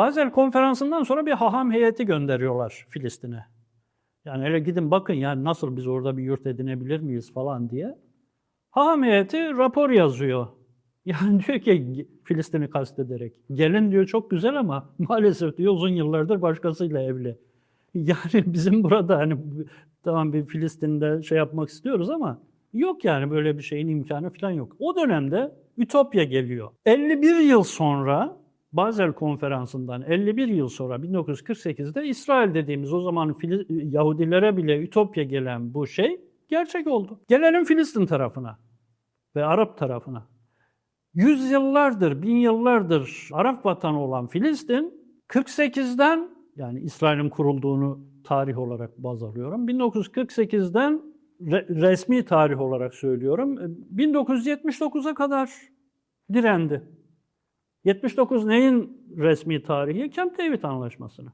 Basel konferansından sonra bir haham heyeti gönderiyorlar Filistin'e. Yani hele gidin bakın yani nasıl biz orada bir yurt edinebilir miyiz falan diye. Haham heyeti rapor yazıyor. Yani diyor ki Filistin'i kastederek. Gelin diyor çok güzel ama maalesef diyor uzun yıllardır başkasıyla evli. Yani bizim burada hani tamam bir Filistin'de şey yapmak istiyoruz ama yok yani böyle bir şeyin imkanı falan yok. O dönemde Ütopya geliyor. 51 yıl sonra Basel konferansından 51 yıl sonra 1948'de İsrail dediğimiz o zaman Fili- Yahudilere bile Ütopya gelen bu şey gerçek oldu. Gelelim Filistin tarafına ve Arap tarafına. Yüzyıllardır, bin yıllardır Arap vatanı olan Filistin 48'den yani İsrail'in kurulduğunu tarih olarak baz alıyorum. 1948'den re- resmi tarih olarak söylüyorum. 1979'a kadar direndi. 79 neyin resmi tarihi? Camp David Anlaşması'nı.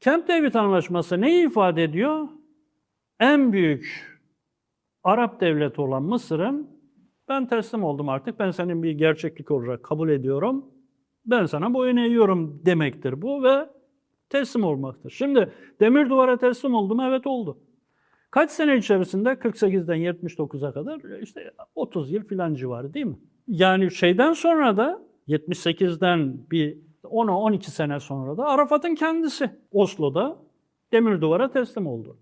Camp David Anlaşması neyi ifade ediyor? En büyük Arap devleti olan Mısır'ın ben teslim oldum artık, ben senin bir gerçeklik olarak kabul ediyorum, ben sana boyun eğiyorum demektir bu ve teslim olmaktır. Şimdi demir duvara teslim oldum, evet oldu. Kaç sene içerisinde 48'den 79'a kadar işte 30 yıl filan civarı değil mi? Yani şeyden sonra da 78'den bir 10-12 sene sonra da Arafat'ın kendisi Oslo'da demir duvara teslim oldu.